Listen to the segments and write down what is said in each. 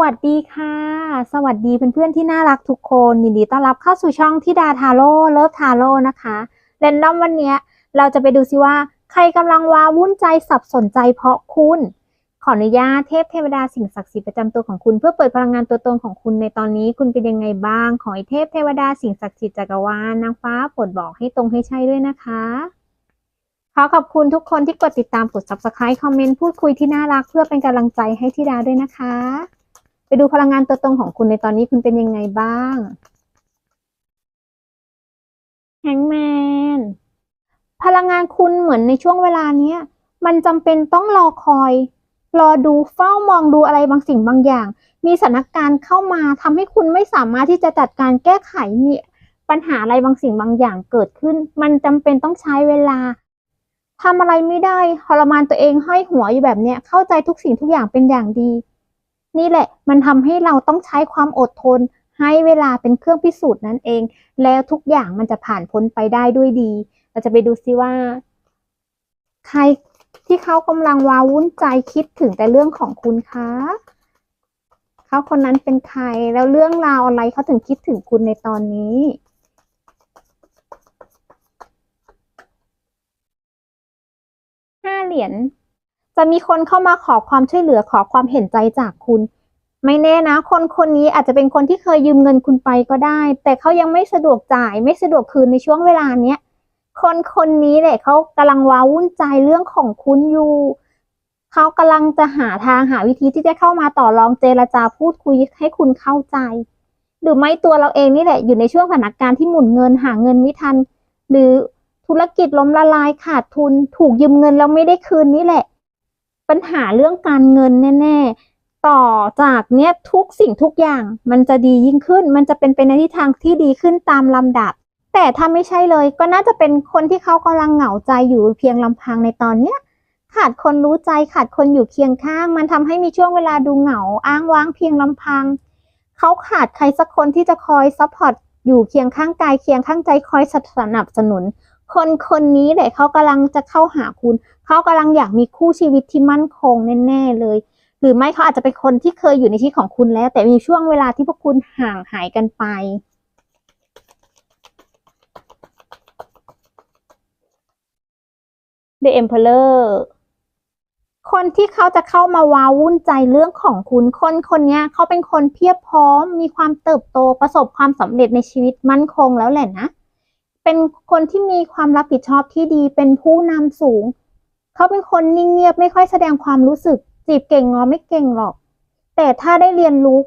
วัสดีค่ะ สวัสดีเพื่อนๆที่น่ารักทุกคน ยินดีต้อนรับเข้าสู่ช่องที่ดาทาโร่เลิฟทาโร่นะคะเรนดอมวันนี้เราจะไปดูซิว่า ใครกำลังว้าวุ่นใจสับสนใจเพราะคุณ ขออนุญาตเทพเทวดาสิ่งศักดิ์สิทธิ์ประจำตัวของคุณ เพื่อเปิดพลังงานตัวตนของคุณในตอนนี้คุณเป็นยังไงบ้าง ขอให้เทพเทวดาสิ่งศักดิ์สิทธิ์จักรวาลนางฟ้าโปรดบอกให้ตรงให้ใช่ด้วยนะคะขอขอบคุณทุกคนที่กดติดตามกด subscribe คอมเมนต์พูดคุยที่น่ารักเพื่อเป็นกำลังใจให้ที่ดาด้วยนะคะ ไปดูพลังงานตัวตนของคุณในตอนนี้คุณเป็นยังไงบ้างแฮงแมนพลังงานคุณเหมือนในช่วงเวลาเนี้ย มันจำเป็นต้องรอคอย รอดูเฝ้ามองดูอะไรบางสิ่งบางอย่าง มีสถานการณ์เข้ามาทำให้คุณไม่สามารถที่จะจัดการแก้ไขมีปัญหาอะไรบางสิ่งบางอย่างเกิดขึ้น มันจำเป็นต้องใช้เวลาทำอะไรไม่ได้ทรมานตัวเองห้อยหัวอยู่แบบเนี้ยเข้าใจทุกสิ่งทุกอย่างเป็นอย่างดี นี่แหละ มันทำให้เราต้องใช้ความอดทน ให้เวลาเป็นเครื่องพิสูจน์นั่นเอง แล้วทุกอย่างมันจะผ่านพ้นไปได้ด้วยดี เราจะไปดูซิว่า ใครที่เขากำลังว้าวุ่นใจคิดถึงแต่เรื่องของคุณคะเขาคนนั้นเป็นใครแล้วเรื่องราวอะไรเขาถึงคิดถึงคุณในตอนนี้ห้าเหรียญ จะมีคนเข้ามาขอความช่วยเหลือขอความเห็นใจจากคุณ ไม่แน่นะ คนคนนี้อาจจะเป็นคนที่เคยยืมเงินคุณไปก็ได้ แต่เขายังไม่สะดวกจ่าย ไม่สะดวกคืนในช่วงเวลาเนี้ยคนคนนี้แหละเขากำลังว้าวุ่นใจเรื่องของคุณอยู่เขากำลังจะหาทางหาวิธีที่จะเข้ามาต่อรองเจรจาพูดคุยให้คุณเข้าใจ หรือไม่ตัวเราเองนี่แหละอยู่ในช่วงสถานการณ์ที่หมุนเงินหาเงินไม่ทัน หรือธุรกิจล้มละลายขาดทุน ถูกยืมเงินแล้วไม่ได้คืนนี่แหละ ปัญหาเรื่องการเงินแน่ ๆ ต่อจากเนี้ยทุกสิ่งทุกอย่างมันจะดียิ่งขึ้น มันจะเป็นไปในทิศทางที่ดีขึ้นตามลำดับ แต่ถ้าไม่ใช่เลยก็น่าจะเป็นคนที่เขากำลังเหงาใจอยู่เพียงลำพังในตอนเนี้ยขาดคนรู้ใจขาดคนอยู่เคียงข้าง มันทำให้มีช่วงเวลาดูเหงาอ้างว้างเพียงลำพัง เขาขาดใครสักคนที่จะคอยซัพพอร์ตอยู่เคียงข้างกายเคียงข้างใจคอยสนับสนุน คนคนนี้แหละเขากำลังจะเข้าหาคุณ เขากำลังอยากมีคู่ชีวิตที่มั่นคงแน่ๆเลย หรือไม่เขาอาจจะเป็นคนที่เคยอยู่ในชีวิตของคุณแล้ว แต่มีช่วงเวลาที่พวกคุณห่างหายกันไป The Emperor คนที่เขาจะเข้ามาว้าวุ่นใจเรื่องของคุณ คนคนนี้เขาเป็นคนเพียบพร้อม มีความเติบโตประสบความสำเร็จในชีวิตมั่นคงแล้วแหละนะ เป็นคนที่มีความรับผิดชอบที่ดี เป็นผู้นำสูง เขาเป็นคนนิ่งเงียบไม่ค่อยแสดงความรู้สึก จีบเก่งงอไม่เก่งหรอก แต่ถ้าได้เรียนรู้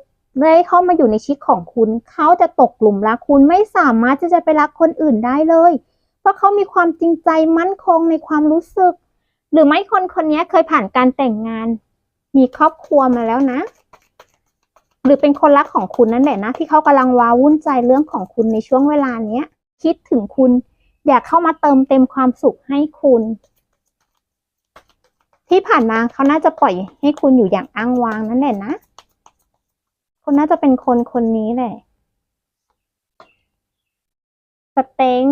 ได้เข้ามาอยู่ในชีวิตของคุณ เขาจะตกหลุมรักคุณไม่สามารถที่จะไปรักคนอื่นได้เลย เพราะเขามีความจริงใจมั่นคงในความรู้สึก หรือไม่คนคนนี้เคยผ่านการแต่งงาน มีครอบครัวมาแล้วนะ หรือเป็นคนรักของคุณนั่นแหละนะที่เขากำลังว้าวุ่นใจเรื่องของคุณในช่วงเวลาเนี้ย คิดถึงคุณ อยากเข้ามาเติมเต็มความสุขให้คุณ ที่ผ่านมาเขาน่าจะปล่อยให้คุณอยู่อย่างอ้างว้างนั่นแหละนะคนน่าจะเป็นคนคนนี้แหละสเต็ง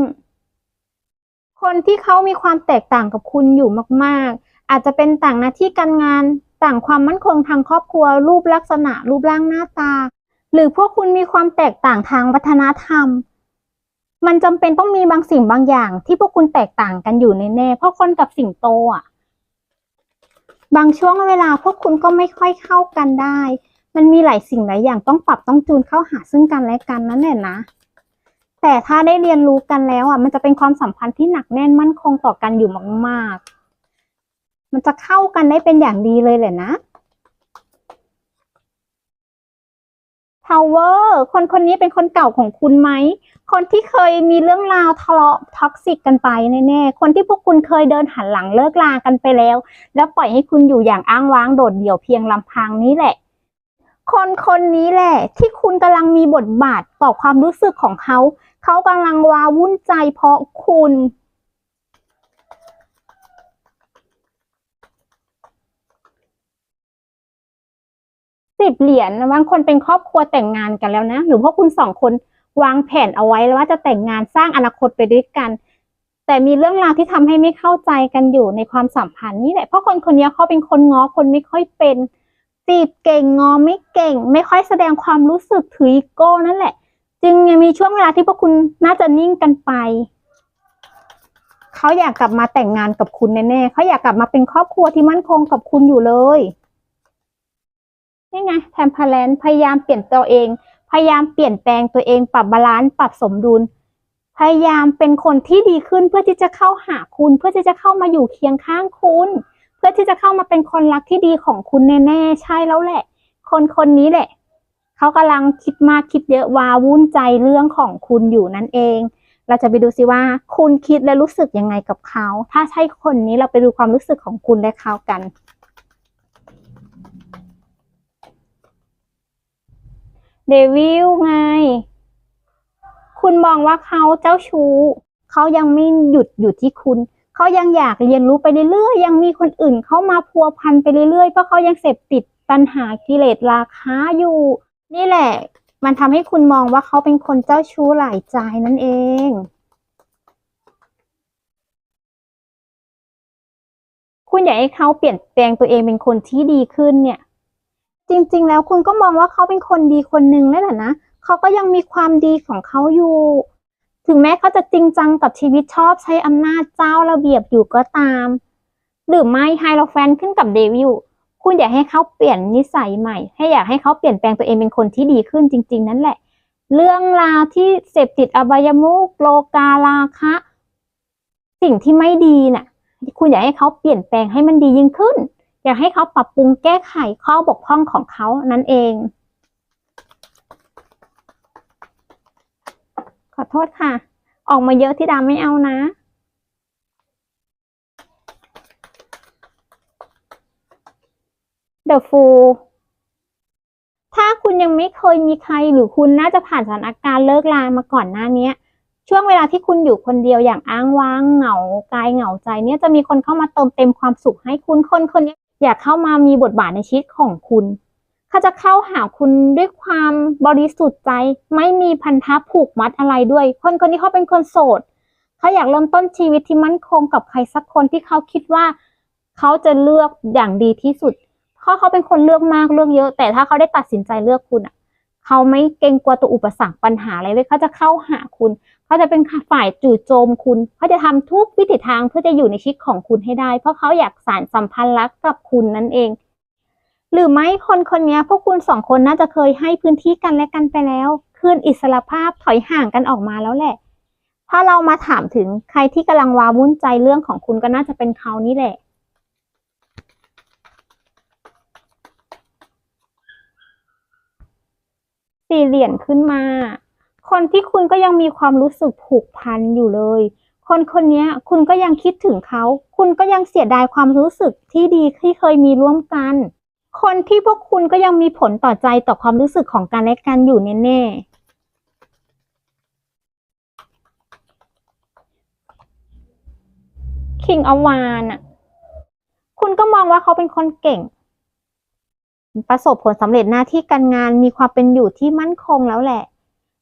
คนที่เขามีความแตกต่างกับคุณอยู่มากๆ อาจจะเป็นต่างหน้าที่การงานต่างความมั่นคงทางครอบครัว รูปลักษณะ รูปร่างหน้าตา หรือพวกคุณมีความแตกต่างทางวัฒนธรรม มันจำเป็นต้องมีบางสิ่งบางอย่าง ที่พวกคุณแตกต่างกันอยู่แน่ๆเพราะคนกับสิ่งโตอะ บางช่วงเวลาพวกคุณก็ไม่ค่อยเข้ากันได้ มันมีหลายสิ่งหลายอย่างต้องปรับต้องจูนเข้าหาซึ่งกันและกันนั่นแหละนะ แต่ถ้าได้เรียนรู้กันแล้วอะ มันจะเป็นความสัมพันธ์ที่หนักแน่นมั่นคงต่อกันอยู่มาก ๆ มันจะเข้ากันได้เป็นอย่างดีเลยแหละนะ ทาวเวอร์คนคนนี้เป็นคนเก่าของคุณไหม คนที่เคยมีเรื่องราวทะเลาะท็อกซิกกันไปแน่ๆ คนที่พวกคุณเคยเดินหันหลังเลิกลากันไปแล้ว แล้วปล่อยให้คุณอยู่อย่างอ้างว้างโดดเดี่ยวเพียงลำพังนี้แหละ คนคนนี้แหละ ที่คุณกำลังมีบทบาทต่อความรู้สึกของเขา เขากำลังวาวุ่นใจเพราะคุณ สิบเหรียญบางคนเป็นครอบครัวแต่งงานกันแล้วนะ หรือพวกคุณสองคนวางแผนเอาไว้แล้วว่าจะแต่งงานสร้างอนาคตไปด้วยกัน แต่มีเรื่องราวที่ทำให้ไม่เข้าใจกันอยู่ในความสัมพันธ์นี่แหละเพราะคนคนนี้เขาเป็นคนง้อคนไม่ค่อยเป็นจีบเก่งงอไม่เก่ง ไม่ค่อยแสดงความรู้สึกถืออีโก้นั่นแหละ จึงยังมีช่วงเวลาที่พวกคุณน่าจะนิ่งกันไปเขาอยากกลับมาแต่งงานกับคุณแน่ๆเขาอยากกลับมาเป็นครอบครัวที่มั่นคงกับคุณอยู่เลย นี่ไงแทมเพลนพยายามเปลี่ยนตัวเอง พยายามเปลี่ยนแปลงตัวเองปรับบาลานซ์ปรับสมดุล พยายามเป็นคนที่ดีขึ้นเพื่อที่จะเข้าหาคุณ เพื่อที่จะเข้ามาอยู่เคียงข้างคุณ เพื่อที่จะเข้ามาเป็นคนรักที่ดีของคุณแน่ๆใช่แล้วแหละ คนคนนี้แหละเขากำลังคิดมากคิดเยอะวาวุ่นใจเรื่องของคุณอยู่นั่นเอง เราจะไปดูซิว่า คุณคิดและรู้สึกยังไงกับเขา ถ้าใช่คนนี้เราไปดูความรู้สึกของคุณและเขากัน เดวิลไง คุณมองว่าเขาเจ้าชู้เขายังไม่หยุดอยู่ที่คุณ เขายังอยากเรียนรู้ไปเรื่อยๆ ยังมีคนอื่นเข้ามาพัวพันไปเรื่อยๆ เพราะเขายังเสพติดตัณหากิเลสราคะอยู่ นี่แหละ มันทำให้คุณมองว่าเขาเป็นคนเจ้าชู้หลายใจนั่นเองคุณอยากให้เขาเปลี่ยนแปลงตัวเองเป็นคนที่ดีขึ้นเนี่ย จริงๆ แล้วคุณก็มองว่าเขาเป็นคนดีคนหนึ่งนั่นแหละนะเขาก็ยังมีความดีของเขาอยู่ ถึงแม้เขาจะจริงจังกับชีวิตชอบใช้อำนาจเจ้าระเบียบอยู่ก็ตาม หรือไม่ไฮโลแฟนขึ้นกับเดวิลคุณอยากให้เขาเปลี่ยนนิสัยใหม่ ให้อยากให้เขาเปลี่ยนแปลงตัวเองเป็นคนที่ดีขึ้นจริง ๆ นั่นแหละ เรื่องราวที่เสพติดอบายมุกโลกาลาคะ สิ่งที่ไม่ดีน่ะ คุณอยากให้เขาเปลี่ยนแปลงให้มันดียิ่งขึ้น อยากให้เขาปรับปรุงแก้ไขข้อบกพร่องของเขานั่นเอง ขอโทษค่ะ ออกมาเยอะที่ดาไม่เอานะ The Fool ถ้าคุณยังไม่เคยมีใครหรือคุณน่าจะผ่านสถานการณ์เลิกลามาก่อนหน้านี้ช่วงเวลาที่คุณอยู่คนเดียวอย่างอ้างว้างเหงากายเหงาใจเนี่ยจะมีคนเข้ามาเติมเต็มความสุขให้คุณคนคนนี้ อยากเข้ามามีบทบาทในชีวิตของคุณเขาจะเข้าหาคุณด้วยความบริสุทธิ์ใจ ไม่มีพันธะผูกมัดอะไรด้วย คนคนนี้เขาเป็นคนโสดเขาอยากเริ่มต้นชีวิตที่มั่นคงกับใครสักคนที่เขาคิดว่า เขาจะเลือกอย่างดีที่สุดเพราะเขาเป็นคนเลือกมากเลือกเยอะ แต่ถ้าเขาได้ตัดสินใจเลือกคุณอะ เขาไม่เกรงกลัวตัวอุปสรรคปัญหาอะไรเลยเขาจะเข้าหาคุณเขาจะเป็นฝ่ายจู่โจมคุณเขาจะทำทุกวิถีทางเพื่อจะอยู่ในชีวิตของคุณให้ได้ เพราะเขาอยากสานสัมพันธ์รักกับคุณนั่นเอง หรือไม่คนคนนี้พวกคุณสองคนน่าจะเคยให้พื้นที่กันและกันไปแล้วคืนอิสรภาพถอยห่างกันออกมาแล้วแหละ ถ้าเรามาถามถึงใครที่กำลังวาวุ่นใจเรื่องของคุณก็น่าจะเป็นเขานี่แหละ สี่เหรียญขึ้นมา คนที่คุณก็ยังมีความรู้สึกผูกพันอยู่เลย คนคนนี้คุณก็ยังคิดถึงเขา คุณก็ยังเสียดายความรู้สึกที่ดีที่เคยมีร่วมกัน คนที่พวกคุณก็ยังมีผลต่อใจต่อความรู้สึกของกันและกันอยู่แน่ๆคิงอวานอะ คุณก็มองว่าเขาเป็นคนเก่ง ประสบผลสำเร็จหน้าที่การงานมีความเป็นอยู่ที่มั่นคงแล้วแหละ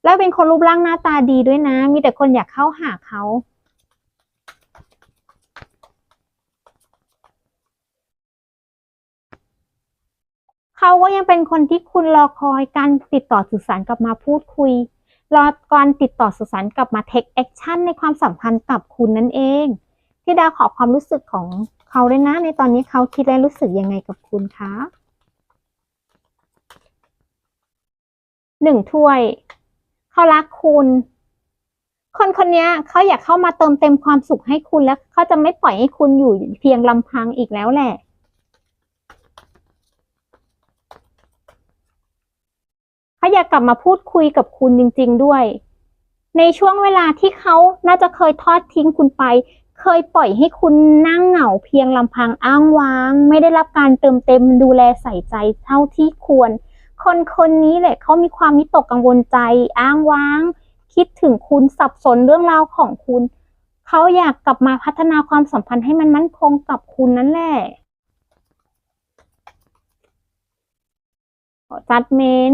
แล้วเป็นคนรูปร่างหน้าตาดีด้วยนะ มีแต่คนอยากเข้าหาเขา เขาก็ยังเป็นคนที่คุณรอคอยการติดต่อสื่อสารกลับมาพูดคุย รอการติดต่อสื่อสารกลับมา take action ในความสัมพันธ์กับคุณนั่นเองที่ดาวขอความรู้สึกของเขาเลยนะ ในตอนนี้เขาคิดและรู้สึกยังไงกับคุณคะ หนึ่งถ้วย เขารักคุณ คนคนนี้เขาอยากเข้ามาเติมเต็มความสุขให้คุณแล้วเขาจะไม่ปล่อยให้คุณอยู่เพียงลำพังอีกแล้วแหละเขาอยากกลับมาพูดคุยกับคุณจริง ๆด้วย ในช่วงเวลาที่เขาน่าจะเคยทอดทิ้งคุณไป เคยปล่อยให้คุณนั่งเหงาเพียงลำพังอ้างว้าง ไม่ได้รับการเติมเต็มดูแลใส่ใจเท่าที่ควร คนคนนี้แหละเขามีความวิตกกังวลใจ อ้างว้าง คิดถึงคุณสับสนเรื่องราวของคุณ เขาอยากกลับมาพัฒนาความสัมพันธ์ให้มันมั่นคงกับคุณนั่นแหละจัดเมน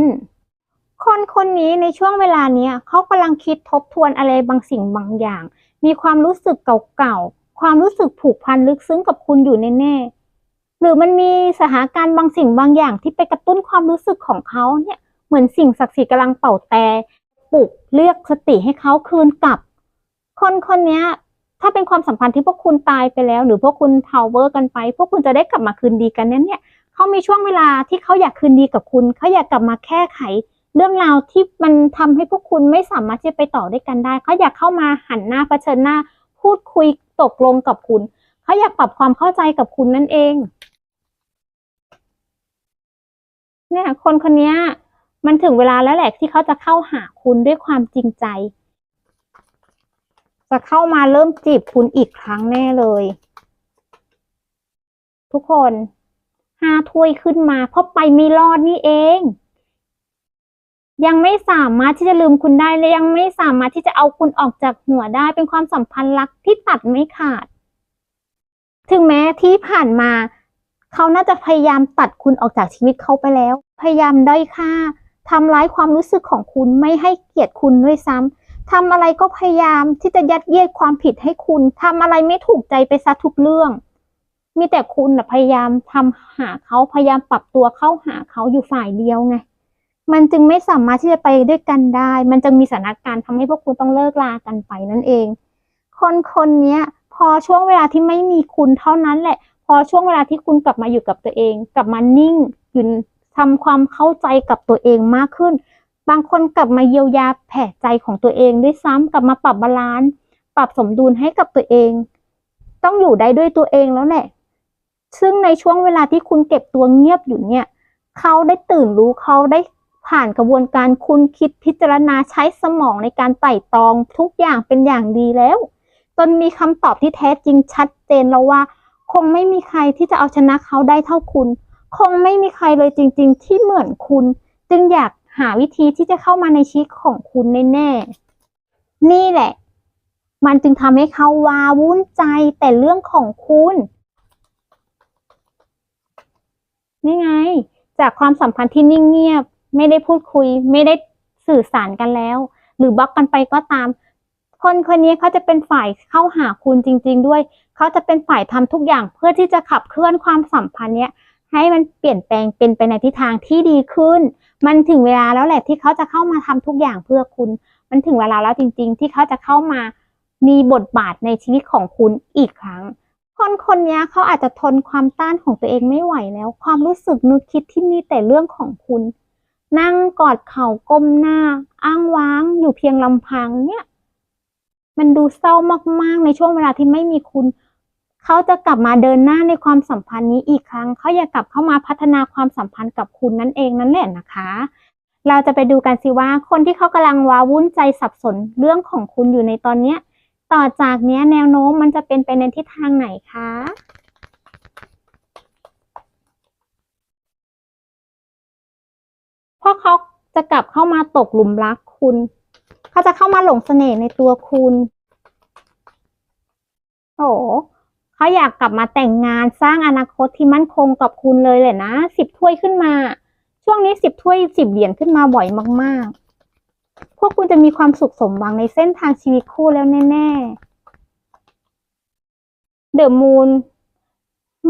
คนคนนี้ในช่วงเวลานี้เขากำลังคิดทบทวนอะไรบางสิ่งบางอย่าง มีความรู้สึกเก่าๆ ความรู้สึกผูกพันลึกซึ้งกับคุณอยู่แน่ๆ หรือมันมีสถานการณ์บางสิ่งบางอย่างที่ไปกระตุ้นความรู้สึกของเขาเนี่ยเหมือนสิ่งศักดิ์สิทธิ์กำลังเป่าแต่ปลุกเรียกสติให้เขาคืนกลับ คนคนนี้ถ้าเป็นความสัมพันธ์ที่พวกคุณตายไปแล้ว หรือพวกคุณทาวเวอร์กันไป พวกคุณจะได้กลับมาคืนดีกันนี่ยเนี่ยเขามีช่วงเวลาที่เขาอยากคืนดีกับคุณเขาอยากกลับมาแก้ไข เรื่องราวที่มันทำให้พวกคุณไม่สามารถที่จะไปต่อด้วยกันได้เขาอยากเข้ามาหันหน้าเผชิญหน้า พูดคุยตกลงกับคุณเขาอยากปรับความเข้าใจกับคุณนั่นเอง เนี่ยคนคนนี้มันถึงเวลาแล้วแหละที่เขาจะเข้าหาคุณด้วยความจริงใจ จะเข้ามาเริ่มจีบคุณอีกครั้งแน่เลย ทุกคนห้าถ้วยขึ้นมา เพราะไปไม่รอดนี่เอง ยังไม่สามารถที่จะลืมคุณได้และยังไม่สามารถที่จะเอาคุณออกจากหัวได้เป็นความสัมพันธ์รักที่ตัดไม่ขาด ถึงแม้ที่ผ่านมา เขาน่าจะพยายามตัดคุณออกจากชีวิตเขาไปแล้ว พยายามด้อยค่าทำร้ายความรู้สึกของคุณไม่ให้เกียรติคุณด้วยซ้ำทำอะไรก็พยายามที่จะยัดเยียดความผิดให้คุณทำอะไรไม่ถูกใจไปซะทุกเรื่อง มีแต่คุณนะพยายามทำหาเขาพยายามปรับตัวเข้าหาเขาอยู่ฝ่ายเดียวไง มันจึงไม่สามารถที่จะไปด้วยกันได้ มันจึงมีสถานการณ์ทำให้พวกคุณต้องเลิกลากันไปนั่นเอง คนคนนี้พอช่วงเวลาที่ไม่มีคุณเท่านั้นแหละ อช่วงเวลาที่คุณกลับมาอยู่กับตัวเอง กลับมานิ่งอยู่ทำความเข้าใจกับตัวเองมากขึ้น บางคนกลับมาเยียวยาแผลใจของตัวเองด้วยซ้ำกลับมาปรับบาลานซ์ปรับสมดุลให้กับตัวเอง ต้องอยู่ได้ด้วยตัวเองแล้วแหละซึ่งในช่วงเวลาที่คุณเก็บตัวเงียบอยู่เนี่ย เขาได้ตื่นรู้เขาได้ผ่านกระบวนการคุณคิดพิจารณาใช้สมองในการไต่ตองทุกอย่างเป็นอย่างดีแล้ว จนมีคำตอบที่แท้จริงชัดเจนแล้วว่า คงไม่มีใครที่จะเอาชนะเขาได้เท่าคุณ คงไม่มีใครเลยจริง ๆ ที่เหมือนคุณ จึงอยากหาวิธีที่จะเข้ามาในชีวิตของคุณแน่ๆนี่แหละ มันจึงทำให้เขาวาวุ่นใจแต่เรื่องของคุณนี่ไง จากความสัมพันธ์ที่นิ่งเงียบ ไม่ได้พูดคุย ไม่ได้สื่อสารกันแล้ว หรือบล็อกกันไปก็ตาม คนคนนี้เขาจะเป็นฝ่ายเข้าหาคุณจริง ๆ ด้วยเขาจะเป็นฝ่ายทำทุกอย่างเพื่อที่จะขับเคลื่อนความสัมพันธ์เนี้ยให้มันเปลี่ยนแปลงเป็นไปในทิศทางที่ดีขึ้น มันถึงเวลาแล้วแหละที่เขาจะเข้ามาทำทุกอย่างเพื่อคุณ มันถึงเวลาแล้วจริง ๆ ที่เขาจะเข้ามามีบทบาทในชีวิตของคุณอีกครั้ง คนคนนี้เขาอาจจะทนความต้านของตัวเองไม่ไหวแล้ว ความรู้สึกนึกคิดที่มีแต่เรื่องของคุณ นั่งกอดเข่าก้มหน้า อ้างว้างอยู่เพียงลำพังเนี่ย มันดูเศร้ามากๆ ในช่วงเวลาที่ไม่มีคุณ เขาจะกลับมาเดินหน้าในความสัมพันธ์นี้อีกครั้ง เขาอยากกลับเข้ามาพัฒนาความสัมพันธ์กับคุณนั่นเองนั่นแหละนะคะ เราจะไปดูกันสิว่าคนที่เขากำลังว้าวุ่นใจสับสนเรื่องของคุณอยู่ในตอนเนี้ย ต่อจากเนี้ยแนวโน้มมันจะเป็นไปในทิศทางไหนคะเพราะเขาจะกลับเข้ามาตกหลุมรักคุณ เขาจะเข้ามาหลงเสน่ห์ในตัวคุณ โอ้เขาอยากกลับมาแต่งงานสร้างอนาคตที่มั่นคงกับคุณเลยเลยนะสิบถ้วยขึ้นมา ช่วงนี้สิบถ้วยสิบเหรียญขึ้นมาบ่อยมาก ๆ พวกคุณจะมีความสุขสมหวังในเส้นทางชีวิตคู่แล้วแน่ ๆ เดอะมูน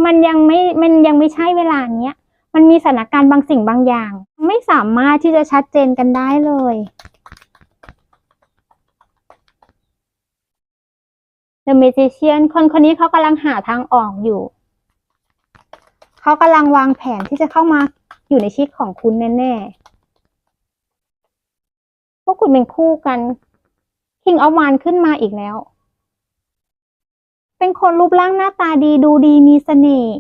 มันยังไม่มันยังไม่ใช่เวลาเนี้ยมันมีสถานการณ์บางสิ่งบางอย่าง ไม่สามารถที่จะชัดเจนกันได้เลย The Magician คนคนนี้เขากำลังหาทางออกอยู่ เขากำลังวางแผนที่จะเข้ามาอยู่ในชีวิตของคุณแน่ๆ พวกคุณเป็นคู่กัน King of w a n ขึ้นมาอีกแล้ว เป็นคนรูปร่างหน้าตาดีดูดีมีเสน่ห์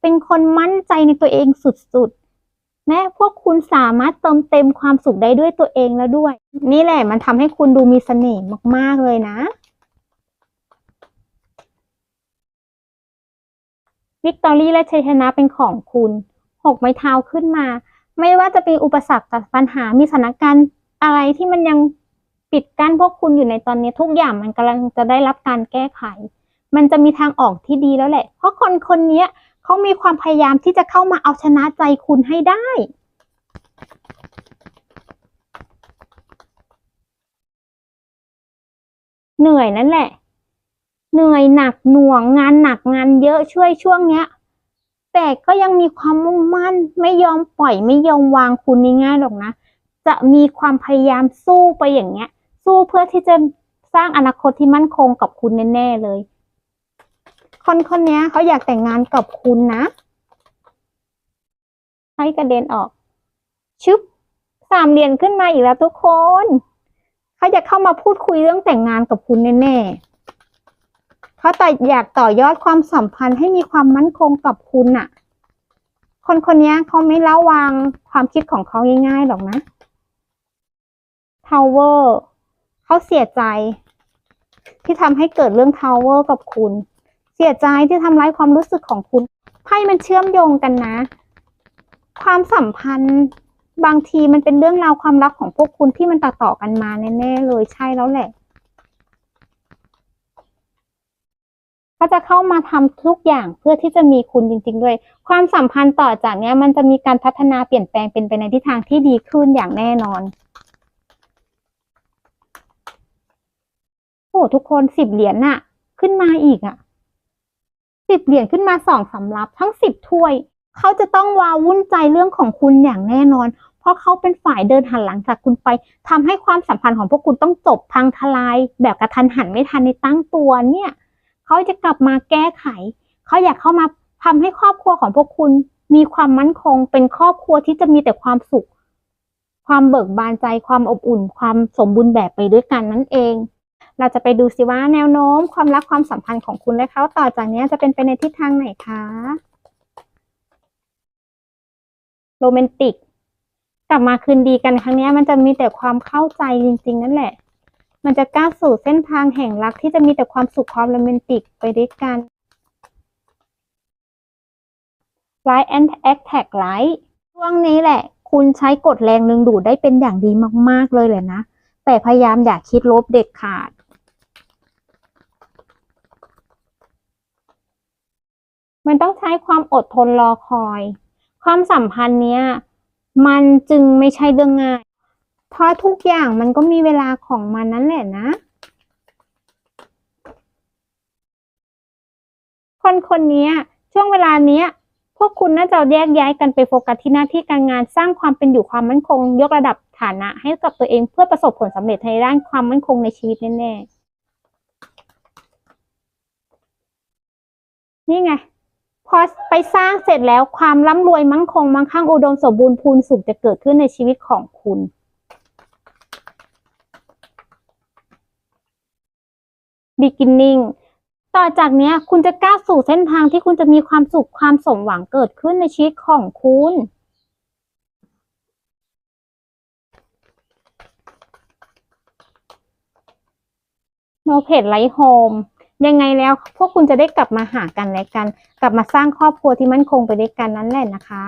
เป็นคนมั่นใจในตัวเองสุดๆ และพวกคุณสามารถเติมเต็มความสุขได้ด้วยตัวเองแล้วด้วย นี่แหละมันทำให้คุณดูมีเสน่ห์มากๆเลยนะ วิกตอรี่และชัยชนะเป็นของคุณหกไม้เท้าขึ้นมา ไม่ว่าจะเป็นอุปสรรคกับปัญหามีสถานการณ์อะไรที่มันยังปิดกั้นพวกคุณอยู่ในตอนนี้ทุกอย่างมันกำลังจะได้รับการแก้ไข มันจะมีทางออกที่ดีแล้วแหละ เพราะคนคนนี้เขามีความพยายามที่จะเข้ามาเอาชนะใจคุณให้ได้เหนื่อยนั่นแหละ เหนื่อยหนักหน่วงงานหนักงานเยอะช่วยช่วงเนี้ย แต่ก็ยังมีความมุ่งมั่นไม่ยอมปล่อยไม่ยอมวางคุณง่ายๆหรอกนะ จะมีความพยายามสู้ไปอย่างเงี้ย สู้เพื่อที่จะสร้างอนาคตที่มั่นคงกับคุณแน่ๆเลย คนคนนี้เขาอยากแต่งงานกับคุณนะ ให้กระเด็นออก ชึบสามเหรียญขึ้นมาอีกแล้วทุกคนเขาอยากเข้ามาพูดคุยเรื่องแต่งงานกับคุณแน่ๆ เขาแต่อยากต่อยอดความสัมพันธ์ให้มีความมั่นคงกับคุณน่ะคนคนนี้เขาไม่ละวางความคิดของเขาง่ายๆหรอกนะทาวเวอร์เขาเสียใจ ที่ทำให้เกิดเรื่องทาวเวอร์กับคุณ เสียใจที่ทำร้ายความรู้สึกของคุณไพ่มันเชื่อมโยงกันนะ ความสัมพันธ์บางทีมันเป็นเรื่องราวความรักของพวกคุณที่มันต่อต่อกันมาแน่ๆเลยใช่แล้วแหละ เขาจะเข้ามาทำทุกอย่างเพื่อที่จะมีคุณจริง ๆ ด้วย ความสัมพันธ์ต่อจากเนี้ยมันจะมีการพัฒนาเปลี่ยนแปลงเป็นไปในทิศทางที่ดีขึ้นอย่างแน่นอนโอ้ทุกคนสิบเหรียญน่ะ ขึ้นมาอีกอะสิบเหรียญขึ้นมาสองสำรับทั้งสิบถ้วย เขาจะต้องวาวุ่นใจเรื่องของคุณอย่างแน่นอน เพราะเขาเป็นฝ่ายเดินหันหลังจากคุณไปทำให้ความสัมพันธ์ของพวกคุณต้องจบพังทลาย แบบกระทันหันไม่ทันในตั้งตัวเนี่ย เขาจะกลับมาแก้ไข เขาอยากเข้ามาทำให้ครอบครัวของพวกคุณมีความมั่นคง เป็นครอบครัวที่จะมีแต่ความสุข ความเบิกบานใจ ความอบอุ่น ความสมบูรณ์แบบไปด้วยกันนั่นเอง เราจะไปดูสิว่าแนวโน้ม ความรักความสัมพันธ์ของคุณและเขาต่อจากนี้จะเป็นไปในทิศทางไหนคะโรแมนติก กลับมาคืนดีกันครั้งนี้มันจะมีแต่ความเข้าใจจริง ๆ นั่นแหละ มันจะก้าวสู่เส้นทางแห่งรักที่จะมีแต่ความสุขความโรแมนติกไปด้วยกัน Light and Attack Light ช่วงนี้แหละ คุณใช้กฎแรงดึงดูดได้เป็นอย่างดีมาก ๆ เลยแหละนะ แต่พยายามอย่าคิดลบเด็ดขาด มันต้องใช้ความอดทนรอคอย ความสัมพันธ์เนี้ย มันจึงไม่ใช่เรื่องง่าย เพราะทุกอย่างมันก็มีเวลาของมันนั่นแหละนะ คนคนนี้ช่วงเวลาเนี้ยพวกคุณน่าจะแยกย้ายกันไปโฟกัสที่หน้าที่การงานสร้างความเป็นอยู่ความมั่นคง ยกระดับฐานะ ให้กับตัวเองเพื่อประสบผลสำเร็จในด้านความมั่นคงในชีวิตแน่ๆนี่ไงพอไปสร้างเสร็จแล้วความร่ำรวยมั่งคงมั่งคั่งอุดมสมบูรณ์พูนสุขจะเกิดขึ้นในชีวิตของคุณ beginning ต่อจากนี้คุณจะก้าวสู่เส้นทางที่คุณจะมีความสุขความสมหวังเกิดขึ้นในชีวิตของคุณ No Pet Light Home ยังไงแล้วพวกคุณจะได้กลับมาหากันและกัน กลับมาสร้างครอบครัวที่มั่นคงไปด้วยกันนั่นแหละนะคะ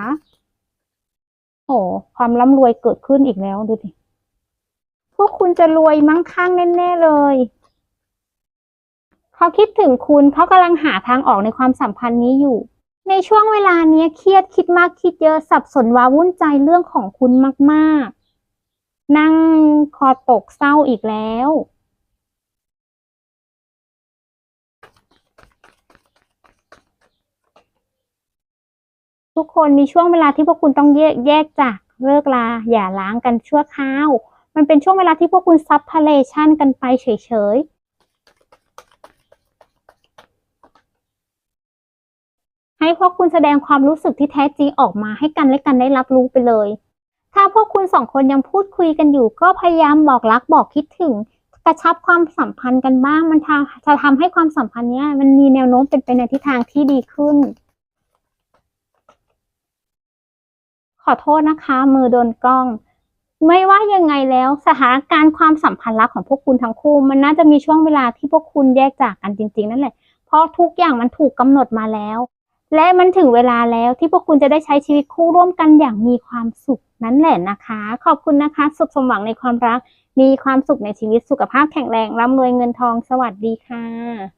โอ้ความร่ำรวยเกิดขึ้นอีกแล้วดูดิพวกคุณจะรวยมั่งคั่งแน่ๆเลย เขาคิดถึงคุณเขากำลังหาทางออกในความสัมพันธ์นี้อยู่ ในช่วงเวลาเนี้ยเครียดคิดมากคิดเยอะสับสนว้าวุ่นใจเรื่องของคุณมากๆ นั่งคอตกเศร้าอีกแล้วทุกคนมีช่วงเวลาที่พวกคุณต้องแยกแยกจากเลิกลาอย่าล้างกันชั่วคราว มันเป็นช่วงเวลาที่พวกคุณซับพาเลชันกันไปเฉย ให้พวกคุณแสดงความรู้สึกที่แท้จริงออกมาให้กันและกันได้รับรู้ไปเลย ถ้าพวกคุณสองคนยังพูดคุยกันอยู่ ก็พยายามบอกรักบอกคิดถึง กระชับความสัมพันธ์กันบ้าง มันจะทำให้ความสัมพันธ์เนี้ยมันมีแนวโน้มเป็นไปในทิศทางที่ดีขึ้น ขอโทษนะคะ มือโดนกล้อง ไม่ว่ายังไงแล้วสถานการณ์ความสัมพันธ์รักของพวกคุณทั้งคู่ มันน่าจะมีช่วงเวลาที่พวกคุณแยกจากกันจริง ๆ นั่นแหละ เพราะทุกอย่างมันถูกกำหนดมาแล้ว และมันถึงเวลาแล้วที่พวกคุณจะได้ใช้ชีวิตคู่ร่วมกันอย่างมีความสุขนั่นแหละนะคะ ขอบคุณนะคะ สุขสมหวังในความรัก มีความสุขในชีวิตสุขภาพแข็งแรงร่ำรวยเงินทองสวัสดีค่ะ